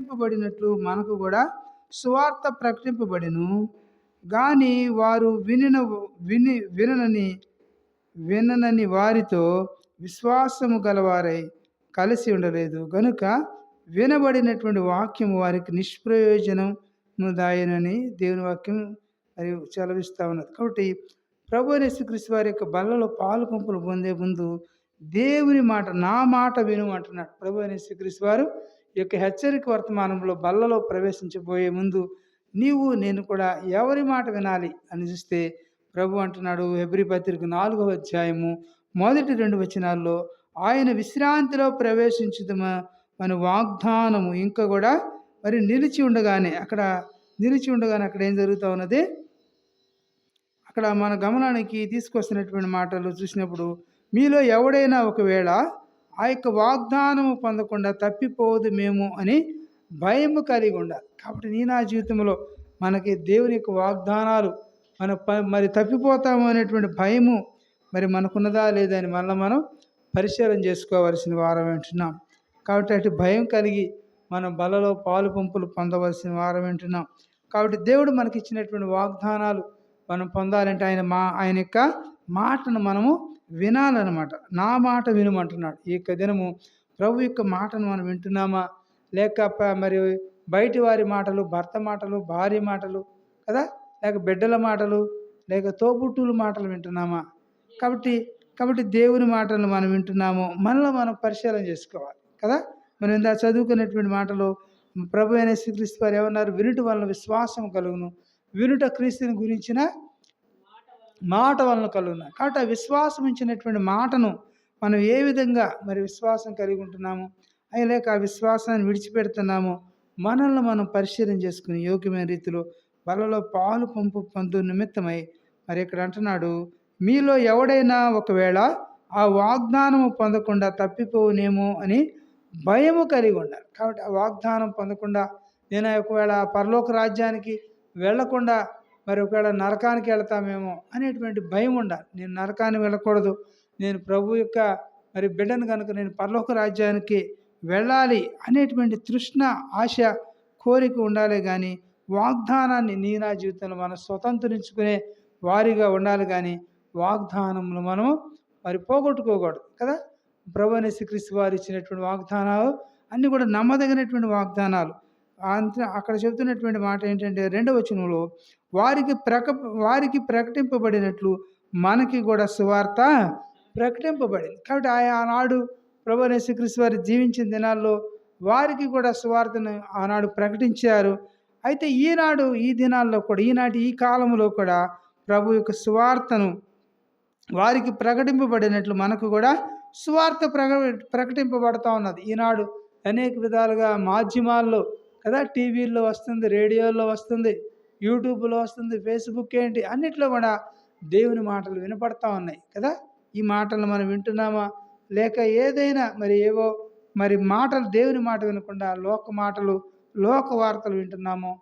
ప్రకటింపబడినట్లు మనకు కూడా సువార్త ప్రకటింపబడిను. కానీ వారు వినిన విని వినని విననని వారితో విశ్వాసము గలవారై కలిసి ఉండలేదు. గనుక వినబడినటువంటి వాక్యం వారికి నిష్ప్రయోజనము దాయనని దేవుని వాక్యం మరియు చలవిస్తూ ఉన్నది. కాబట్టి ప్రభు యేసుక్రీస్తు వారి యొక్క బల్లలో పాలు పంపులు పొందే ముందు దేవుని మాట నా మాట విను అంటున్నాడు. ప్రభు యేసుక్రీస్తు వారు యొక్క హెచ్చరిక వర్తమానంలో బల్లలో ప్రవేశించబోయే ముందు నీవు నేను కూడా ఎవరి మాట వినాలి అని చూస్తే ప్రభు అంటున్నాడు. హెబ్రి పత్రిక నాలుగవ అధ్యాయము మొదటి రెండు వచనాల్లో ఆయన విశ్రాంతిలో ప్రవేశించుదమా మన వాగ్దానము. ఇంకా కూడా మరి నిలిచి ఉండగానే అక్కడ నిలిచి ఉండగానే అక్కడ ఏం జరుగుతూ ఉన్నది? అక్కడ మన గమనానికి తీసుకొస్తున్నటువంటి మాటలు చూసినప్పుడు మీలో ఎవడైనా ఒకవేళ ఆ యొక్క వాగ్దానము పొందకుండా తప్పిపోదు మేము అని భయం కలిగి ఉండాలి కాబట్టి నీ నా జీవితంలో మనకి దేవుని యొక్క వాగ్దానాలు మన ప- మరి తప్పిపోతాము అనేటువంటి భయము మరి మనకున్నదా లేదా అని మళ్ళీ మనం పరిశీలన చేసుకోవాల్సిన వారం వింటున్నాం కాబట్టి అటు భయం కలిగి మనం బలలో పాలు పంపులు పొందవలసిన వారం వింటున్నాం కాబట్టి దేవుడు మనకి ఇచ్చినటువంటి వాగ్దానాలు మనం పొందాలంటే ఆయన మా ఆయన యొక్క మాటను మనము వినాలన్నమాట. నా మాట వినమంటున్నాడు. ఈ యొక్క దినము ప్రభు యొక్క మాటను మనం వింటున్నామా? లేక మరి బయటి వారి మాటలు భర్త మాటలు భార్య మాటలు కదా? లేక బిడ్డల మాటలు లేక తోబుట్టుల మాటలు వింటున్నామా? కాబట్టి కాబట్టి దేవుని మాటలు మనం వింటున్నాము. మనలో మనం పరిశీలన చేసుకోవాలి కదా? మనం ఇందా చదువుకున్నటువంటి మాటలు ప్రభు అయిన శ్రీక్రీస్తు వారు ఏమన్నారు? వినుట వలన విశ్వాసం కలుగును. వినుట క్రీస్తుని గురించిన మాట వలన కలుగును. కాబట్టి ఆ విశ్వాసం ఇచ్చినటువంటి మాటను మనం ఏ విధంగా మరి విశ్వాసం కలిగి ఉంటున్నాము? అయి లేక ఆ విశ్వాసాన్ని విడిచిపెడుతున్నాము? మనల్ని మనం పరిశీలన చేసుకుని యోగ్యమైన రీతిలో బలలో పాలు పంపు పొందు నిమిత్తమై మరి ఇక్కడ అంటున్నాడు మీలో ఎవడైనా ఒకవేళ ఆ వాగ్దానము పొందకుండా తప్పిపోవునేమో అని భయము కలిగి ఉండాలి కాబట్టి ఆ వాగ్దానం పొందకుండా నేను ఒకవేళ ఆ పరలోక రాజ్యానికి వెళ్ళకుండా మరి ఒకవేళ నరకానికి వెళతామేమో అనేటువంటి భయం ఉండాలి. నేను నరకానికి వెళ్ళకూడదు. నేను ప్రభు యొక్క మరి బిడ్డను కనుక నేను పరలోక రాజ్యానికి వెళ్ళాలి అనేటువంటి తృష్ణ ఆశ కోరిక ఉండాలి కానీ వాగ్దానాన్ని నీ నా జీవితంలో మనం స్వతంత్రించుకునే వారిగా ఉండాలి కానీ వాగ్దానములు మనం మరి పోగొట్టుకోకూడదు కదా? ప్రభు అనేసి శ్రీక్రీస్తు వారు ఇచ్చినటువంటి వాగ్దానాలు అన్నీ కూడా నమ్మదగినటువంటి వాగ్దానాలు. అంత అక్కడ చెబుతున్నటువంటి మాట ఏంటంటే రెండవ వచనంలో వారికి ప్రక వారికి ప్రకటింపబడినట్లు మనకి కూడా సువార్త ప్రకటింపబడింది. కాబట్టి ఆయన ఆనాడు ప్రభు అనే శ్రీక్రీస్తు వారు జీవించిన దినాల్లో వారికి కూడా సువార్తను ఆనాడు ప్రకటించారు. అయితే ఈనాడు ఈ దినాల్లో కూడా ఈనాటి ఈ కాలంలో కూడా ప్రభు యొక్క సువార్తను వారికి ప్రకటింపబడినట్లు మనకు కూడా సువార్త ప్రక ప్రకటింపబడతా ఉన్నది. ఈనాడు అనేక విధాలుగా మాధ్యమాల్లో కదా? టీవీల్లో వస్తుంది రేడియోలో వస్తుంది యూట్యూబ్లో వస్తుంది ఫేస్బుక్ ఏంటి? అన్నిట్లో కూడా దేవుని మాటలు వినపడతా ఉన్నాయి కదా? ఈ మాటలు మనం వింటున్నామా? లేక ఏదైనా మరి ఏవో మరి మాటలు దేవుని మాట వినకుండా లోక మాటలు లోక వార్తలు వింటున్నామో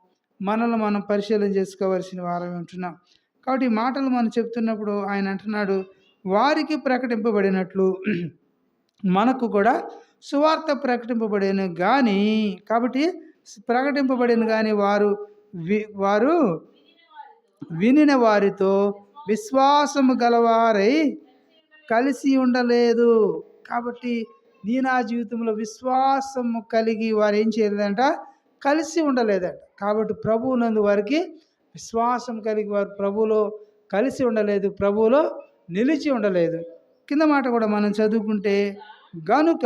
మనల్ని మనం పరిశీలన చేసుకోవాల్సిన వారం వింటున్నాం. కాబట్టి ఈ మాటలు మనం చెప్తున్నప్పుడు ఆయన అంటున్నాడు వారికి ప్రకటింపబడినట్లు మనకు కూడా సువార్త ప్రకటింపబడేను కానీ కాబట్టి ప్రకటింపబడిన కానీ వారు వారు వినిన వారితో విశ్వాసము గలవారై కలిసి ఉండలేదు. కాబట్టి నీ నా జీవితంలో విశ్వాసము కలిగి వారు ఏం చేయలేదంట? కలిసి ఉండలేదంట. కాబట్టి ప్రభువు నందు వారికి విశ్వాసం కలిగి వారు ప్రభువులో కలిసి ఉండలేదు. ప్రభువులో నిలిచి ఉండలేదు. కింద మాట కూడా మనం చదువుకుంటే గనుక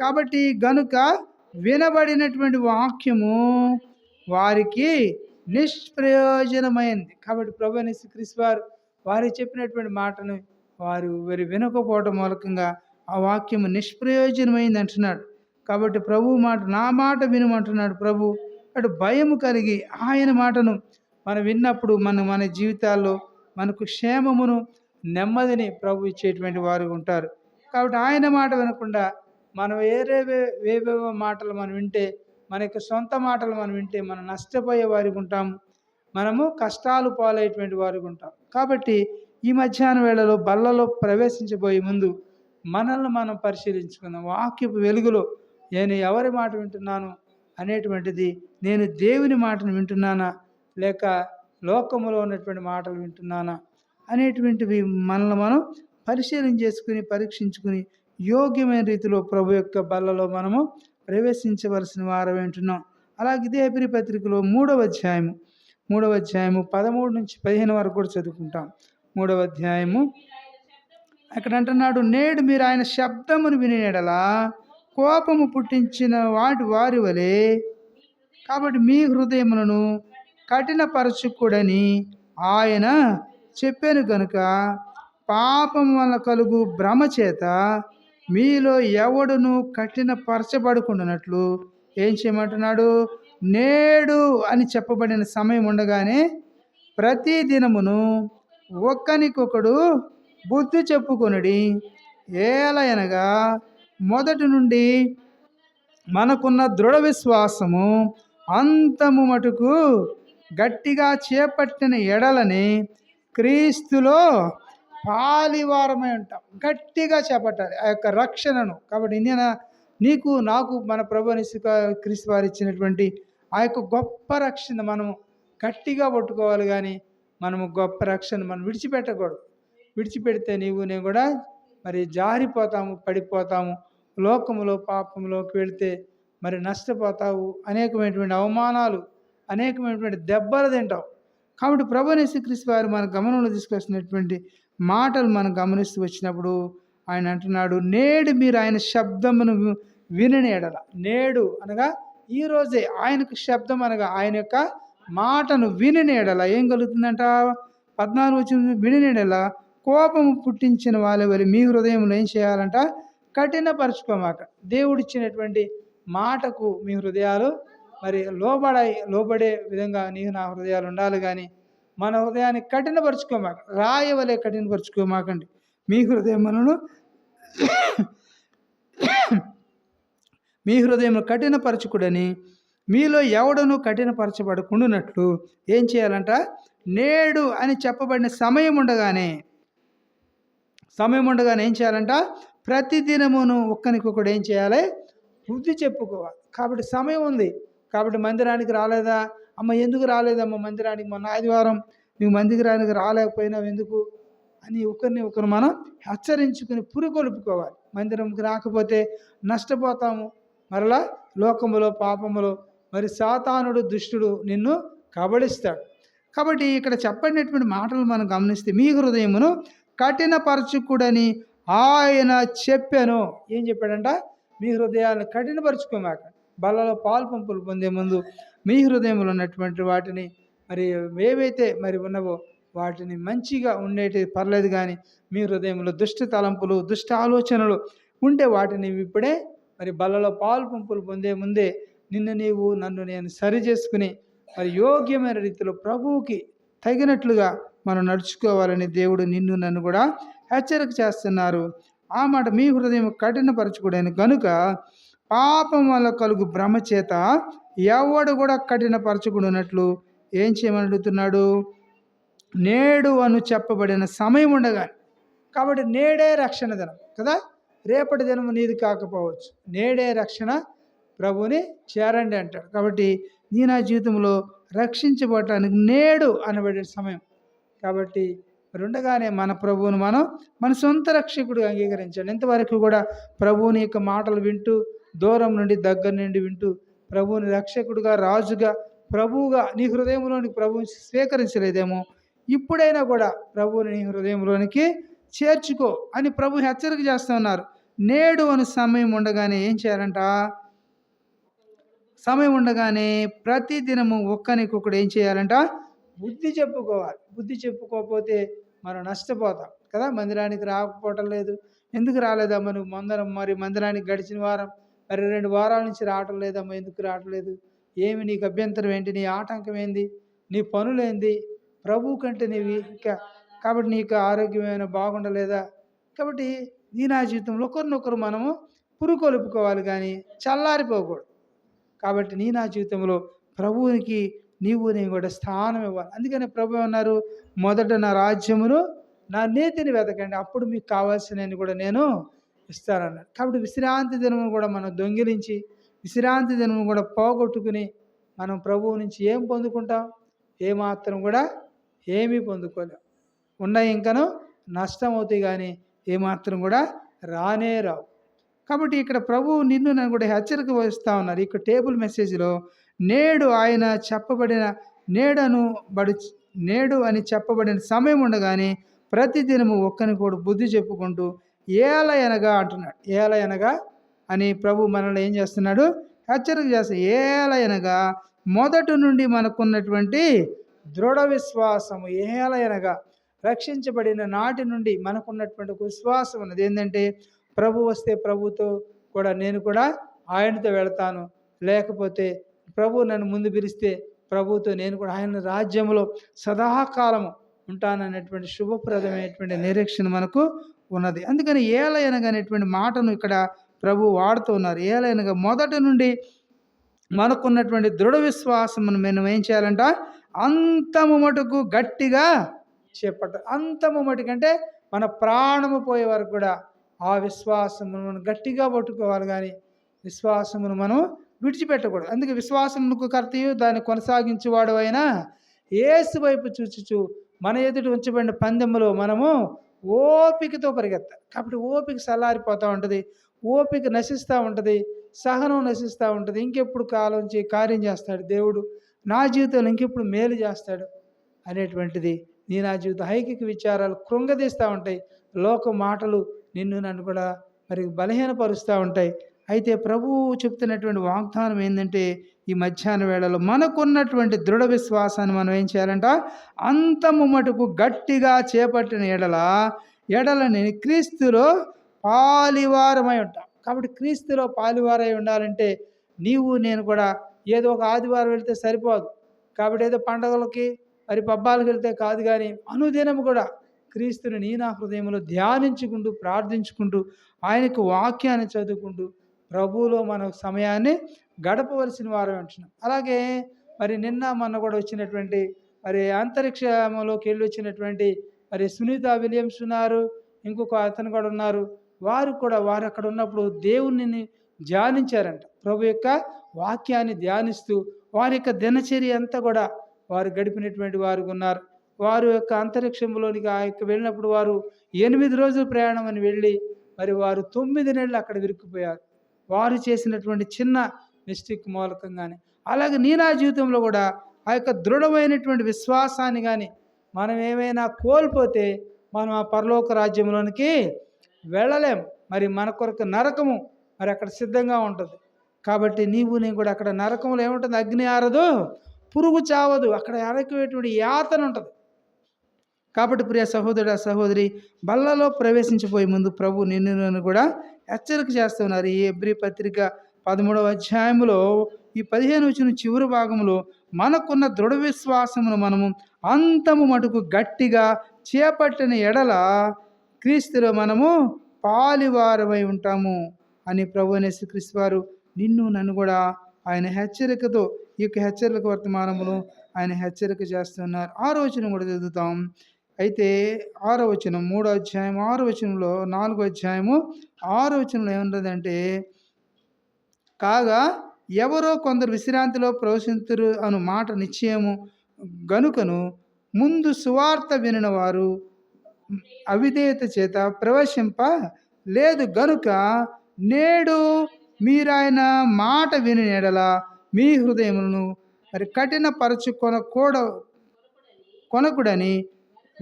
కాబట్టి గనుక వినబడినటువంటి వాక్యము వారికి నిష్ప్రయోజనమైంది. కాబట్టి ప్రభు అని క్రీస్తు వారు వారు చెప్పినటువంటి మాటను వారు వారి వినకపోవటం మూలకంగా ఆ వాక్యము నిష్ప్రయోజనమైంది అంటున్నాడు. కాబట్టి ప్రభు మాట నా మాట వినమంటున్నాడు ప్రభు. అటు భయము కలిగి ఆయన మాటను మనం విన్నప్పుడు మన మన జీవితాల్లో మనకు క్షేమమును నెమ్మదిని ప్రభు ఇచ్చేటువంటి వారు ఉంటారు. కాబట్టి ఆయన మాట వినకుండా మనం వేరే వేవేవో మాటలు మనం వింటే మనకి సొంత మాటలు మనం వింటే మనం నష్టపోయే వారికి ఉంటాము మనము కష్టాలు పాలయ్యేటువంటి వారికి ఉంటాం. కాబట్టి ఈ మధ్యాహ్న వేళలో బల్లలో ప్రవేశించబోయే ముందు మనల్ని మనం పరిశీలించుకుందాం. వాక్యపు వెలుగులో నేను ఎవరి మాట వింటున్నాను అనేటువంటిది నేను దేవుని మాటను వింటున్నానా లేక లోకములో ఉన్నటువంటి మాటలు వింటున్నానా అనేటువంటివి మనల్ని మనం పరిశీలన చేసుకుని పరీక్షించుకుని యోగ్యమైన రీతిలో ప్రభు యొక్క బల్లలో మనము ప్రవేశించవలసిన వారం వింటున్నాం అలాగే ఇదే పత్రికలో మూడవ అధ్యాయము. మూడవ అధ్యాయము పదమూడు నుంచి పదిహేను వరకు కూడా చదువుకుంటాం. మూడవ అధ్యాయము. అక్కడ అంటున్నాడు నేడు మీరు ఆయన శబ్దమును వినేడలా కోపము పుట్టించిన వాటి వారి వలె కాబట్టి మీ హృదయములను కఠినపరచుకుడని ఆయన చెప్పాను కనుక పాపం వల్ల కలుగు భ్రమ చేత మీలో ఎవడును కఠినపరచబడుకుంటున్నట్లు ఏం చేయమంటున్నాడు? నేడు అని చెప్పబడిన సమయం ఉండగానే ప్రతి దినమును ఒక్కనికొకడు బుద్ధి చెప్పుకొనుడి. ఏలయనగా మొదటి నుండి మనకున్న దృఢ విశ్వాసము అంతము మటుకు గట్టిగా చేపట్టిన ఎడలని క్రీస్తులో పాలివారమై ఉంటాం. గట్టిగా చేపట్టాలి ఆ యొక్క రక్షణను. కాబట్టి నేను నీకు నాకు మన ప్రభు క్రీస్తు వారు ఇచ్చినటువంటి ఆ యొక్క గొప్ప రక్షణ మనము గట్టిగా పట్టుకోవాలి కానీ మనము గొప్ప రక్షణ మనం విడిచిపెట్టకూడదు. విడిచిపెడితే నీవు నేను కూడా మరి జారిపోతాము పడిపోతాము. లోకములో పాపంలోకి వెళితే మరి నష్టపోతావు. అనేకమైనటువంటి అవమానాలు అనేకమైనటువంటి దెబ్బలు తింటావు. కాబట్టి ప్రభు యేసుక్రీస్తు వారు మన గమనంలో తీసుకొచ్చినటువంటి మాటలు మనం గమనిస్తూ వచ్చినప్పుడు ఆయన అంటున్నాడు నేడు మీరు ఆయన శబ్దమును వి- వినని ఎడల. నేడు అనగా ఈ రోజే ఆయనకు శబ్దం అనగా ఆయన యొక్క మాటను వినని ఎడల. ఏం కలుగుతుందంట? పద్నాలుగు వచ్చిన వినని ఎడల. కోపము పుట్టించిన వాళ్ళ వల్ల మీ హృదయంలో ఏం చేయాలంట? కఠినపరచుకోమాక. దేవుడిచ్చినటువంటి మాటకు మీ హృదయాలు మరి లోబడాయి లోబడే విధంగా నీవు నా హృదయాలు ఉండాలి కానీ మన హృదయాన్ని కఠినపరుచుకోమాక రాయవలే కఠినపరుచుకోమాకండి. మీ హృదయములను మీ హృదయం కఠినపరచుకుడని మీలో ఎవడను కఠినపరచబడకుండానట్లు ఏం చేయాలంట? నేడు అని చెప్పబడిన సమయం ఉండగానే సమయం ఉండగానే ఏం చేయాలంట? ప్రతిదినమును ఒక్కనికొకడు ఏం చేయాలి? బుద్ధి చెప్పుకోవాలి. కాబట్టి సమయం ఉంది. కాబట్టి మందిరానికి రాలేదా? అమ్మ ఎందుకు రాలేదమ్మ మందిరానికి? మొన్న ఆదివారం నువ్వు మందిరానికి రాలేకపోయినావు ఎందుకు? అని ఒకరిని ఒకరు మనం హెచ్చరించుకుని పురికొల్పుకోవాలి. మందిరంకి రాకపోతే నష్టపోతాము. మరలా లోకములో పాపములో మరి సాతానుడు దుష్టుడు నిన్ను కబళిస్తాడు. కాబట్టి ఇక్కడ చెప్పడినటువంటి మాటలు మనం గమనిస్తే మీ హృదయమును కఠినపరచుకుడని ఆయన చెప్పాను. ఏం చెప్పాడంట? మీ హృదయాలను కఠినపరచుకోమాక. బలలో పాలు పంపులు పొందే ముందు మీ హృదయంలో ఉన్నటువంటి వాటిని మరి ఏవైతే మరి ఉన్నవో వాటిని మంచిగా ఉండేటి పర్లేదు కానీ మీ హృదయంలో దుష్ట తలంపులు దుష్ట ఆలోచనలు ఉంటే వాటిని ఇప్పుడే మరి బలలో పాలు పంపులు పొందే ముందే నిన్ను నీవు నన్ను నేను సరి చేసుకుని మరి యోగ్యమైన రీతిలో ప్రభువుకి తగినట్లుగా మనం నడుచుకోవాలని దేవుడు నిన్ను నన్ను కూడా హెచ్చరిక చేస్తున్నారు. ఆ మాట మీ హృదయం కఠినపరచుకోవడానికి కనుక పాపం వల్ల కలుగు భ్రమ చేత ఎవడు కూడా కఠినపరచుకున్నట్లు ఏం చేయమని అడుగుతున్నాడు? నేడు అను చెప్పబడిన సమయం ఉండగా కాబట్టి నేడే రక్షణ దినం కదా? రేపటి దినం నీది కాకపోవచ్చు. నేడే రక్షణ ప్రభుని చేరండి అంటాడు. కాబట్టి నీ నా జీవితంలో రక్షించబడటానికి నేడు అనబడే సమయం. కాబట్టి రెండగానే ఉండగానే మన ప్రభువును మనం మన సొంత రక్షకుడు అంగీకరించాలి ఇంతవరకు కూడా ప్రభువుని యొక్క మాటలు వింటూ దూరం నుండి దగ్గర నుండి వింటూ ప్రభువుని రక్షకుడుగా రాజుగా ప్రభువుగా నీ హృదయంలోనికి ప్రభువుని స్వీకరించలేదేమో. ఇప్పుడైనా కూడా ప్రభువుని నీ హృదయంలోనికి చేర్చుకో అని ప్రభు హెచ్చరిక చేస్తూ ఉన్నారు. నేడు అని సమయం ఉండగానే ఏం చేయాలంట? సమయం ఉండగానే ప్రతి దినము ఒక్కనికొకడు ఏం చేయాలంట? బుద్ధి చెప్పుకోవాలి. బుద్ధి చెప్పుకోకపోతే మనం నష్టపోతాం కదా? మందిరానికి రాకపోవటం లేదు. ఎందుకు రాలేదా నువ్వు? మందరం మరి మందిరానికి గడిచిన వారం మరి రెండు వారాల నుంచి రావటం లేదమ్మా ఎందుకు రావట్లేదు ఏమి నీకు అభ్యంతరం ఏంటి? నీ ఆటంకం ఏంది? నీ పనులేంది ప్రభు కంటే నీవి ఇంకా కాబట్టి నీకు ఆరోగ్యమైన బాగుండలేదా? కాబట్టి నీ నా జీవితంలో ఒకరినొకరు మనము పురుకొలుపుకోవాలి కానీ చల్లారిపోకూడదు. కాబట్టి నీ నా జీవితంలో ప్రభువునికి నీవు నేను కూడా స్థానం ఇవ్వాలి. అందుకని ప్రభు అన్నారు మొదట నా రాజ్యమును నా నీతిని వెతకండి. అప్పుడు మీకు కావాల్సినవి కూడా నేను ఇస్తానన్నాడు కాబట్టి విశ్రాంతి దినమును కూడా మనం దొంగిలించి విశ్రాంతి దినము కూడా పోగొట్టుకుని మనం ప్రభువు నుంచి ఏం పొందుకుంటాం? ఏమాత్రం కూడా ఏమీ పొందుకోలేం. ఉన్నాయి ఇంకను నష్టం అవుతాయి కానీ ఏమాత్రం కూడా రానే రావు. కాబట్టి ఇక్కడ ప్రభువు నిన్ను నన్ను కూడా హెచ్చరిక వస్తూ ఉన్నారు. ఇక్కడ టేబుల్ మెసేజ్లో నేడు ఆయన చెప్పబడిన నేడను బడి నేడు అని చెప్పబడిన సమయం ఉండగానే ప్రతిదినము ఒక్కని కూడా బుద్ధి చెప్పుకుంటూ ఏలయనగా అంటున్నాడు. ఏలయనగా అని ప్రభు మనల్ని ఏం చేస్తున్నాడు? హెచ్చరిక చేస్తాడు. ఏలయనగా మొదటి నుండి మనకున్నటువంటి దృఢ విశ్వాసము ఏలయనగా రక్షించబడిన నాటి నుండి మనకున్నటువంటి విశ్వాసం ఉన్నది. ఏంటంటే ప్రభు వస్తే ప్రభుతో కూడా నేను కూడా ఆయనతో వెళతాను. లేకపోతే ప్రభు నన్ను ముందు పిలిస్తే ప్రభుతో నేను కూడా ఆయన రాజ్యంలో సదాకాలము ఉంటాననేటువంటి శుభప్రదమైనటువంటి నిరీక్షణ మనకు ఉన్నది. అందుకని ఏలయనగా అనేటువంటి మాటను ఇక్కడ ప్రభు వాడుతూ ఉన్నారు. ఏలైనగా మొదటి నుండి మనకున్నటువంటి దృఢ విశ్వాసం మనం ఏం చేయాలంట? అంతము మటుకు గట్టిగా చేపట్ట అంతము మటుకు అంటే మన ప్రాణము పోయే వరకు కూడా ఆ విశ్వాసమును మనం గట్టిగా పట్టుకోవాలి కానీ విశ్వాసమును మనం విడిచిపెట్టకూడదు. అందుకే విశ్వాసమునకు కర్తయు దాన్ని కొనసాగించేవాడు అయినా ఏసు వైపు చూచుచు మన ఎదుటి ఉంచబడిన పందెంలో మనము ఓపికతో పరిగెత్తాలి కాబట్టి ఓపిక చల్లారిపోతూ ఉంటుంది. ఓపిక నశిస్తూ ఉంటుంది. సహనం నశిస్తూ ఉంటుంది. ఇంకెప్పుడు కాలంచి కార్యం చేస్తాడు దేవుడు. నా జీవితంలో ఇంకెప్పుడు మేలు చేస్తాడు అనేటువంటిది నీ నా జీవిత హైకిక విచారాలు కృంగదీస్తూ ఉంటాయి. లోక మాటలు నిన్ను నన్ను కూడా మరి బలహీనపరుస్తూ ఉంటాయి. అయితే ప్రభువు చెప్తున్నటువంటి వాగ్దానం ఏంటంటే ఈ మధ్యాహ్న వేళలో మనకున్నటువంటి దృఢ విశ్వాసాన్ని మనం ఏం చేయాలంట? అంతము మటుకు గట్టిగా చేపట్టిన ఎడల ఎడలని క్రీస్తులో పాలివారమై ఉంటాం. కాబట్టి క్రీస్తులో పాలివారై ఉండాలంటే నీవు నేను కూడా ఏదో ఒక ఆదివారం వెళ్తే సరిపోదు. కాబట్టి ఏదో పండగలకి మరి పబ్బాలకు వెళ్తే కాదు కానీ అనుదినం కూడా క్రీస్తుని నీ నా హృదయంలో ధ్యానించుకుంటూ ప్రార్థించుకుంటూ ఆయనకు వాక్యాన్ని చదువుకుంటూ ప్రభువులో మన సమయాన్ని గడపవలసిన వారం అంటున్నాం. అలాగే మరి నిన్న మొన్న కూడా వచ్చినటువంటి మరి అంతరిక్షంలోకి వెళ్ళి వచ్చినటువంటి మరి సునీత విలియమ్స్ ఉన్నారు ఇంకొక అతను కూడా ఉన్నారు. వారు కూడా వారు అక్కడ ఉన్నప్పుడు దేవుణ్ణి ధ్యానించారంట. ప్రభు యొక్క వాక్యాన్ని ధ్యానిస్తూ వారి యొక్క దినచర్య అంతా కూడా వారు గడిపినటువంటి వారు ఉన్నారు. వారు యొక్క అంతరిక్షంలోనికి ఆ యొక్క వెళ్ళినప్పుడు వారు ఎనిమిది రోజులు ప్రయాణం అని వెళ్ళి మరి వారు తొమ్మిది నెలలు అక్కడ విరుక్కుపోయారు. వారు చేసినటువంటి చిన్న మిస్టేక్ మూలకంగానే. అలాగే నీ నా జీవితంలో కూడా ఆ యొక్క దృఢమైనటువంటి విశ్వాసాన్ని కానీ మనం ఏమైనా కోల్పోతే మనం ఆ పరలోక రాజ్యంలోనికి వెళ్ళలేం. మరి మన కొరకు నరకము మరి అక్కడ సిద్ధంగా ఉంటుంది. కాబట్టి నీవు నేను కూడా అక్కడ నరకంలో ఏముంటుంది? అగ్ని ఆరదు పురుగు చావదు. అక్కడ అనేకమైనటువంటి యాతన ఉంటుంది. కాబట్టి ప్రియ సహోదరుడు సహోదరి బల్లలో ప్రవేశించిపోయే ముందు ప్రభు నిన్ను కూడా హెచ్చరిక చేస్తున్నారు. ఈ ఎబ్రి పత్రిక పదమూడవ అధ్యాయంలో ఈ పదిహేను వచ్చిన చివరి భాగంలో మనకున్న దృఢ విశ్వాసమును మనము అంతము మటుకు గట్టిగా చేపట్టిన ఎడల క్రీస్తులో మనము పాలివారమై ఉంటాము అని ప్రభు అనేసి క్రీస్తు వారు నిన్ను నన్ను కూడా ఆయన హెచ్చరికతో ఈ యొక్క హెచ్చరిక వర్తమానమును ఆయన హెచ్చరిక చేస్తున్నారు. ఆ రోజున కూడా చదువుతాం. అయితే ఆరో వచనం మూడో అధ్యాయం ఆరో వచనంలో నాలుగో అధ్యాయము ఆరో వచనంలో ఏముంటుందంటే కాగా ఎవరో కొందరు విశ్రాంతిలో ప్రవేశించరు అను మాట నిశ్చయము గనుకను ముందు సువార్త వినిన వారు అవిధేయత చేత ప్రవేశింప లేదు గనుక నేడు మీరాయన మాట విని ఎడల మీ హృదయములను మరి కఠిన పరచుకొన కొనకుడని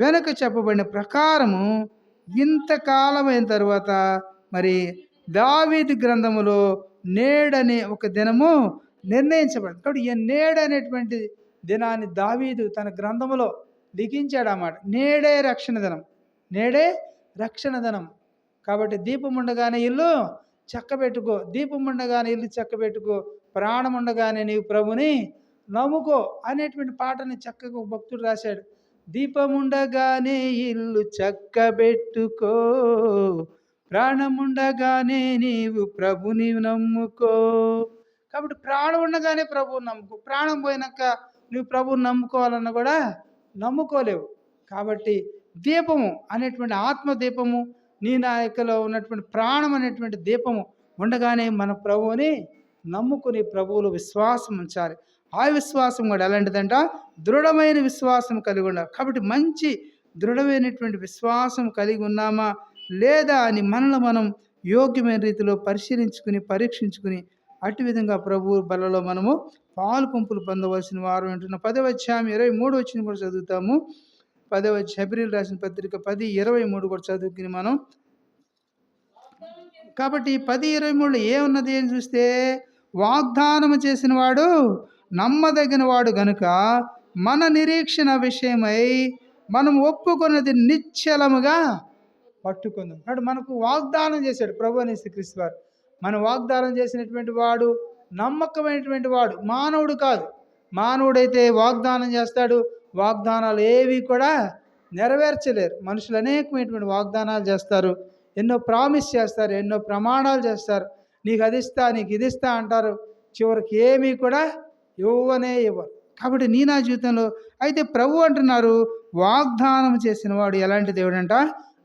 వెనక చెప్పబడిన ప్రకారము ఇంతకాలమైన తర్వాత మరి దావీదు గ్రంథములో నేడనే ఒక దినము నిర్ణయించబడింది. కాబట్టి ఈ నేడు అనేటువంటి దినాన్ని దావీదు తన గ్రంథములో లిఖించాడు అన్నమాట. నేడే రక్షణ దినం. నేడే రక్షణ దినం. కాబట్టి దీపం ఉండగానే ఇల్లు చక్కబెట్టుకో. దీపం ఉండగానే ఇల్లు చక్కబెట్టుకో. ప్రాణం ఉండగానే నీవు ప్రభుని నమ్ముకో అనేటువంటి పాటని చక్కగా భక్తుడు రాశాడు. దీపముండగానే ఇల్లు చక్కబెట్టుకో. ప్రాణముండగానే నీవు ప్రభుని నమ్ముకో. కాబట్టి ప్రాణం ఉండగానే ప్రభువుని నమ్ముకో. ప్రాణం పోయినాక నువ్వు ప్రభువుని నమ్ముకోవాలన్నా కూడా నమ్ముకోలేవు. కాబట్టి దీపము అనేటువంటి ఆత్మ దీపము నీ నాయకలో ఉన్నటువంటి ప్రాణం అనేటువంటి దీపము ఉండగానే మన ప్రభువుని నమ్ముకుని ప్రభువులు విశ్వాసం ఉంచాలి. ఆ విశ్వాసం కూడా ఎలాంటిదంట? దృఢమైన విశ్వాసం కలిగి ఉండాలి. కాబట్టి మంచి దృఢమైనటువంటి విశ్వాసం కలిగి ఉన్నామా? లేదా అని మనల్ని మనం యోగ్యమైన రీతిలో పరిశీలించుకుని పరీక్షించుకుని అటు విధంగా ప్రభు బలలో మనము పాలు పంపులు పొందవలసిన వారు అంటున్న పదవ ఇరవై మూడు వచ్చిన కూడా చదువుతాము. పదవ హెబ్రిల్ రాసిన పత్రిక పది ఇరవై మూడు కూడా చదువుకుని మనం కాబట్టి పది ఇరవై మూడులో ఏమున్నది అని చూస్తే వాగ్దానము చేసిన వాడు నమ్మదగిన వాడు గనుక మన నిరీక్షణ విషయమై మనం ఒప్పుకున్నది నిశ్చలముగా పట్టుకుందాం. కాబట్టి మనకు వాగ్దానం చేశాడు ప్రభు అని శ్రీక్రీస్తు వారు. మన వాగ్దానం చేసినటువంటి వాడు నమ్మకమైనటువంటి వాడు మానవుడు కాదు. మానవుడైతే వాగ్దానం చేస్తాడు వాగ్దానాలు ఏవి కూడా నెరవేర్చలేరు. మనుషులు అనేకమైనటువంటి వాగ్దానాలు చేస్తారు ఎన్నో ప్రామిస్ చేస్తారు ఎన్నో ప్రమాణాలు చేస్తారు. నీకు అది ఇస్తా నీకు ఇది ఇస్తా అంటారు. చివరికి ఏమీ కూడా ఇవ్వనే ఇవ్వరు కాబట్టి నీ నా జీవితంలో అయితే ప్రభు అంటున్నారు వాగ్దానం చేసిన వాడు ఎలాంటి దేవుడు అంట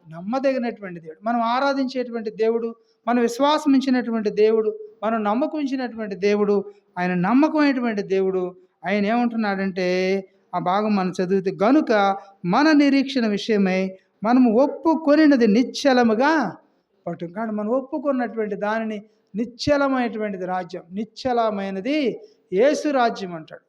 నమ్మదగినటువంటి దేవుడు. మనం ఆరాధించేటువంటి దేవుడు మనం విశ్వాసం ఇచ్చినటువంటి దేవుడు మనం నమ్మకం ఇచ్చినటువంటి దేవుడు ఆయన నమ్మకమైనటువంటి దేవుడు ఆయన ఏమంటున్నాడంటే ఆ భాగం మనం చదివితే గనుక మన నిరీక్షణ విషయమై మనము ఒప్పుకొనినది నిశ్చలముగా పట్టు కానీ మనం ఒప్పుకున్నటువంటి దానిని నిశ్చలమైనటువంటిది రాజ్యం నిశ్చలమైనది యేసు రాజ్యం అంటాడు.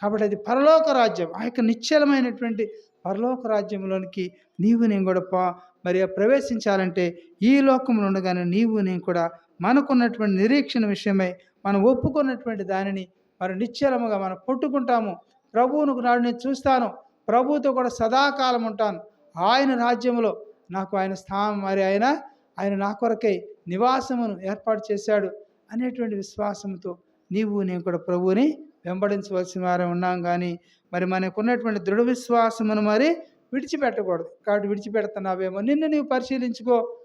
కాబట్టి అది పరలోక రాజ్యం. ఆ యొక్క నిశ్చలమైనటువంటి పరలోక రాజ్యంలోనికి నీవు నేను కూడా పా మరి ప్రవేశించాలంటే ఈ లోకంలో ఉండగానే నీవు నేను కూడా మనకున్నటువంటి నిరీక్షణ విషయమై మనం ఒప్పుకున్నటువంటి దానిని మరి నిశ్చలముగా మనం పట్టుకుంటాము. ప్రభువును నాడు నేను చూస్తాను. ప్రభువుతో కూడా సదాకాలం ఉంటాను. ఆయన రాజ్యంలో నాకు ఆయన స్థానం మరి ఆయన ఆయన నా కొరకై నివాసమును ఏర్పాటు చేశాడు అనేటువంటి విశ్వాసంతో నీవు నేను కూడా ప్రభువుని వెంబడించవలసిన వారే ఉన్నాం కానీ మరి మనకు ఉన్నటువంటి దృఢ విశ్వాసమును మరి విడిచిపెట్టకూడదు. కాబట్టి విడిచిపెడుతున్నావేమో నిన్ను నీవు పరిశీలించుకో.